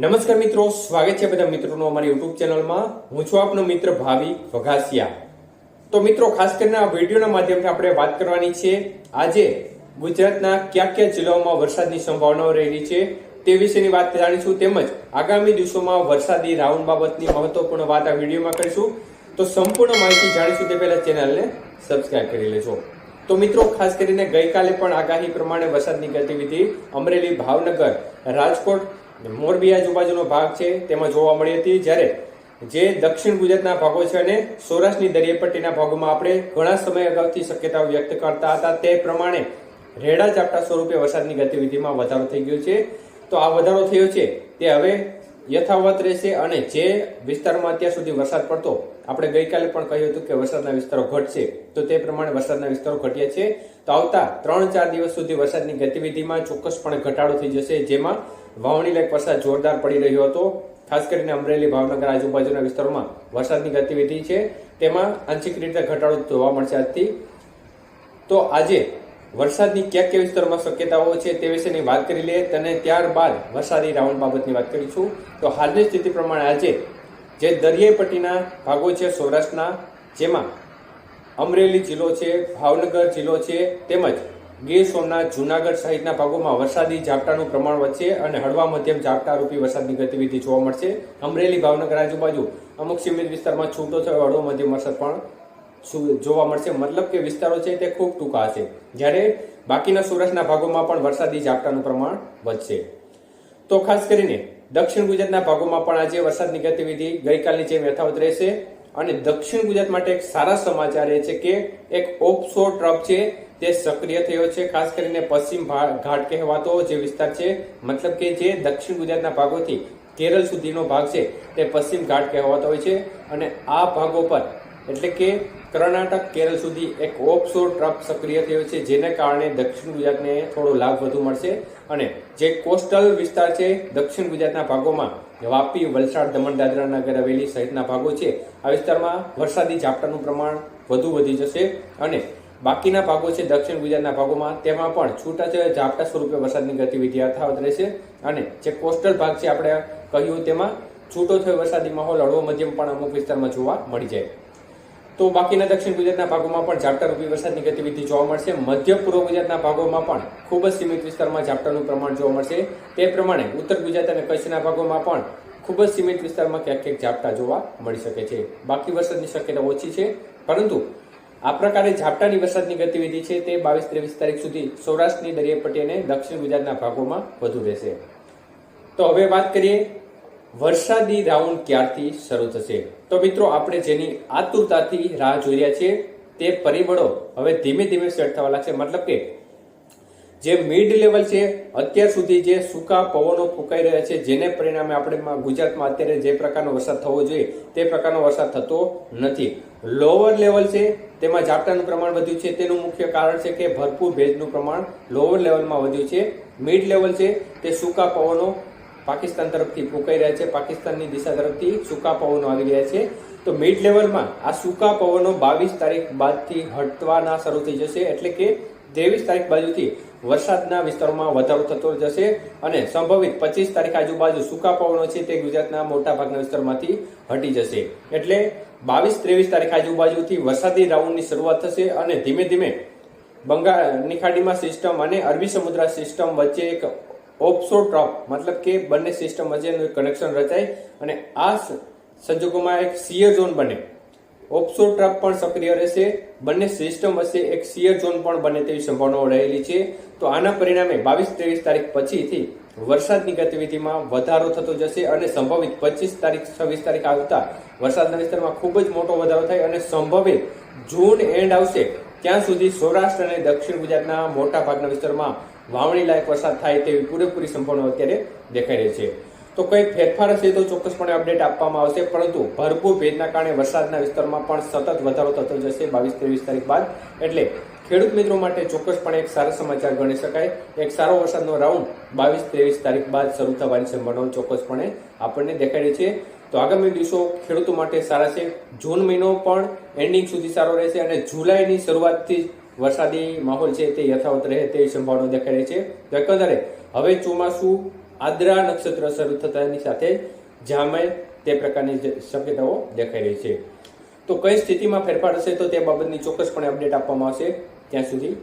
નમસ્કાર મિત્રો, સ્વાગત છે બધા મિત્રોનો અમારી યુટ્યુબ ચેનલમાં. હું છું આપનો મિત્ર ભાવિ વઘાસિયા. તો મિત્રો, ખાસ કરીને આ વિડીયોના માધ્યમથી આપણે વાત કરવાની છે, આજે ગુજરાતના કયા કયા જિલ્લાઓમાં વરસાદની સંભાવનાઓ રહેલી છે તે વિશેની વાત જાણીશું, તેમજ આગામી દિવસોમાં વરસાદી રાઉન્ડ બાબતની મહત્વપૂર્ણ વાત આ વિડીયોમાં કરીશું. તો સંપૂર્ણ માહિતી જાણીશું તે પહેલા ચેનલને સબસ્ક્રાઇબ કરી લેજો. તો મિત્રો, ખાસ કરીને ગઈકાલે પણ આગાહી પ્રમાણે વરસાદની ગતિવિધિ અમરેલી ભાવનગર રાજકોટ મોરબી આજુબાજુનો ભાગ છે, તેમાં જોવા મળી હતી જ્યારે જે દક્ષિણ ગુજરાતના ભાગો છે અને સૌરાષ્ટ્રની દરિયાપટ્ટીના ભાગોમાં આપણે ઘણા સમય અગાઉથી શક્યતાઓ વ્યક્ત કરતા હતા, તે પ્રમાણે રેડા ઝાપટા સ્વરૂપે વરસાદની ગતિવિધિમાં વધારો થઈ ગયો છે. તો આ વધારો થયો છે, તે હવે યથાવત રહેશે અને જે વિસ્તારમાં અત્યાર સુધી વરસાદ પડતો, આપણે ગઈકાલે પણ કહ્યું હતું કે વરસાદના વિસ્તારો ઘટશે. તો તે પ્રમાણે વરસાદના વિસ્તારો ઘટ્યા છે. તો આવતા ત્રણ ચાર દિવસ સુધી વરસાદની ગતિવિધિમાં ચોક્કસપણે ઘટાડો થઈ જશે, જેમાં વાવણી લાયક વરસાદ જોરદાર પડી રહ્યો હતો. ખાસ કરીને અમરેલી, ભાવનગર આજુબાજુના વિસ્તારોમાં વરસાદની ગતિવિધિ છે. તેમાં આંશિક રીતે ઘટાડો જોવા મળશે આજથી. તો આજે વરસાદની કયા કયા વિસ્તારોમાં શક્યતાઓ છે તે વિશેની વાત કરી લઈએ અને ત્યારબાદ વરસાદી રાઉન્ડ બાબતની વાત કરીશું તો હાલની સ્થિતિ પ્રમાણે આજે જે દરિયાઈ પટ્ટીના ભાગો છે સૌરાષ્ટ્રના, જેમાં અમરેલી જિલ્લો છે, ભાવનગર જિલ્લો છે, તેમજ ગીર સોમનાથ, જુનાગઢ સહિતના ભાગોમાં વરસાદી ઝાપટાનું પ્રમાણ વધશે અને હળવા મધ્યમ ઝાપટારૂપી વરસાદની ગતિવિધિ જોવા મળશે. અમરેલી, ભાવનગર આજુબાજુ અમુક સીમિત વિસ્તારમાં છૂટો થયો હળવો મધ્યમ વરસાદ પણ જોવા મળશે? મતલબ કે વિસ્તારો છે તે ખૂબ ટૂંકા હશે જ્યારે બાકીના સૌરાષ્ટ્રના ભાગોમાં પણ વરસાદી ઝાપટાનું પ્રમાણ વધશે. તો ખાસ કરીને દક્ષિણ ગુજરાતના ભાગોમાં પણ આજે વરસાદની ગતિવિધિ ગઈકાલની જેમ યથાવત રહેશે અને દક્ષિણ ગુજરાત માટે એક સારા સમાચાર એ છે કે એક ઓપસો ટ્રફ છે તે સક્રિય થયો છે. ખાસ કરીને પશ્ચિમ ઘાટ કહેવાતો જે વિસ્તાર છે, મતલબ કે જે દક્ષિણ ગુજરાતના ભાગોથી કેરળ સુધીનો ભાગ છે તે પશ્ચિમ ઘાટ કહેવાતો હોય છે અને આ ભાગો પર એટલે કે કર્ણાટક કેરળ સુધી એક ઓફશોર ટ્રફ સક્રિય થયો છે, જેને કારણે દક્ષિણ ગુજરાતને થોડો લાભ વધુ મળશે અને જે કોસ્ટલ વિસ્તાર છે, દક્ષિણ ગુજરાતના ભાગોમાં વાપી, વલસાડ, દમણ, દાદરા નગર, હવેલી સહિતના ભાગો છે, આ વિસ્તારમાં વરસાદી ઝાપટાનું પ્રમાણ વધુ વધી જશે અને બાકીના ભાગો છે, દક્ષિણ ગુજરાતના ભાગોમાં તેમાં પણ છૂટાછવાયા ઝાપટા સ્વરૂપે વરસાદની ગતિવિધિ યથાવત રહેશે અને જે કોસ્ટલ ભાગ છે, આપણે કહ્યું તેમાં છૂટો થયો વરસાદી માહોલ હળવો મધ્યમ પણ અમુક વિસ્તારમાં જોવા મળી જાય. તો બાકીના દક્ષિણ ગુજરાતના ભાગોમાં પણ ઝાપટા રૂપી વરસાદની ગતિવિધિ જોવા મળશે. મધ્ય પૂર્વ ગુજરાતના ભાગોમાં પણ ખૂબ જ સીમિત વિસ્તારમાં ઝાપટાનું પ્રમાણ જોવા મળશે. તે પ્રમાણે ઉત્તર ગુજરાત અને કચ્છના ભાગોમાં પણ ખૂબ જ સીમિત વિસ્તારમાં ક્યાંક ક્યાંક ઝાપટા જોવા મળી શકે છે. બાકી વરસાદની શક્યતા ઓછી છે. પરંતુ આ પ્રકારે ઝાપટાની વરસાદની ગતિવિધિ છે તે બાવીસ ત્રેવીસ તારીખ સુધી સૌરાષ્ટ્રની દરિયાપટ્ટી અને દક્ષિણ ગુજરાતના ભાગોમાં વધુ રહેશે. તો હવે વાત કરીએ વરસાદી રાઉન્ડ ક્યારથી શરૂ થશે? તો મિત્રો, આપણે જેની આતુરતાથી રાહ જોઈ રહ્યા છીએ, તે પરિબળો હવે ધીમે ધીમે સેટ થવા લાગશે મતલબ કે જે મિડ લેવલ છે, અત્યાર સુધી જે સૂકા પવનો ફૂંકાઈ રહ્યા છે, જેને પરિણામે આપણે ગુજરાતમાં અત્યારે જે પ્રકારનો વરસાદ થવો જોઈએ, તે પ્રકારનો વરસાદ થતો નથી. લોઅર લેવલ છે, તેમાં ઝાપટાનું પ્રમાણ વધ્યું છે. તેનું મુખ્ય કારણ છે કે ભરપૂર ભેજનું પ્રમાણ લોઅર લેવલમાં વધ્યું છે. મિડ લેવલ છે, તે સૂકા પવનો પાકિસ્તાન તરફથી ફૂંકાઈ રહ્યા છે. પાકિસ્તાનની દિશા તરફથી સૂકા પવનો આવી રહ્યા છે. તો મિડ લેવલમાં આ સૂકા પવનો બાવીસ તારીખ બાદથી હટવાના શરૂ થઈ જશે. એટલે કે ત્રેવીસ તારીખ બાજુથી વરસાદના વિસ્તારોમાં વધારો થતો જશે અને સંભવિત પચીસ તારીખ આજુબાજુ સૂકા પવનો છે તે ગુજરાતના મોટા ભાગના વિસ્તારમાંથી હટી જશે. એટલે બાવીસ ત્રેવીસ તારીખ આજુબાજુથી વરસાદી રાઉન્ડની શરૂઆત થશે અને ધીમે ધીમે બંગાળની ખાડીમાં સિસ્ટમ અને અરબી સમુદ્ર સિસ્ટમ વચ્ચે એક ઓફશોર ટ્રફ મતલબ કે બંને સિસ્ટમ વચ્ચેનું એક કનેક્શન રચાય અને આ સંજોગોમાં એક સિયર ઝોન બને. ઓફશોર ટ્રફ પણ સક્રિય રહેશે, બંને સિસ્ટમ વચ્ચે એક સિયર ઝોન પણ બને તેવી સંભાવનાઓ રહેલી છે. તો આના પરિણામે બાવીસ ત્રેવીસ તારીખ પછીથી વરસાદની ગતિવિધિમાં વધારો થતો જશે અને સંભવિત પચીસ તારીખ, છવ્વીસ તારીખ આવતા વરસાદના વિસ્તારમાં ખૂબ જ મોટો વધારો થાય અને સંભવિત જૂન એન્ડ આવશે. ત્યાં સુધી સૌરાષ્ટ્ર અને દક્ષિણ ગુજરાતના મોટા ભાગના વિસ્તારમાં વાવણી લાયક વરસાદ થાય તેવી પૂરેપૂરી સંભાવના અત્યારે દેખાઈ રહી છે. તો કંઈ ફેરફાર હશે તો ચોક્કસપણે અપડેટ આપવામાં આવશે, પરંતુ ભરપૂર ભેજના કારણે વરસાદના વિસ્તારમાં પણ સતત વધારો થતો જશે બાવીસ ત્રેવીસ તારીખ બાદ. એટલે ખેડૂત મિત્રો માટે ચોક્કસપણે એક સારા સમાચાર ગણી શકાય. એક સારો વરસાદનો રાઉન્ડ બાવીસ ત્રેવીસ તારીખ બાદ શરૂ થવાની સંભાવનાઓ ચોક્કસપણે આપણને દેખાઈ રહી છે. તો આગામી દિવસો ખેડૂતો માટે સારા છે. જૂન મહિનો પણ એન્ડિંગ સુધી સારો રહેશે અને જુલાઈની શરૂઆતથી વરસાદી માહોલ છે તે યથાવત રહે તેવી સંભાવના દેખાઈ રહી છે. તો એકંદરે, હવે ચોમાસું આદ્રા નક્ષત્ર શરૂ થતાની સાથે જામે તે પ્રકારની શક્યતાઓ દેખાઈ રહી છે. તો કઈ સ્થિતિમાં ફેરફાર હશે તો તે બાબતની ચોક્કસપણે અપડેટ આપવામાં આવશે. ત્યાં સુધી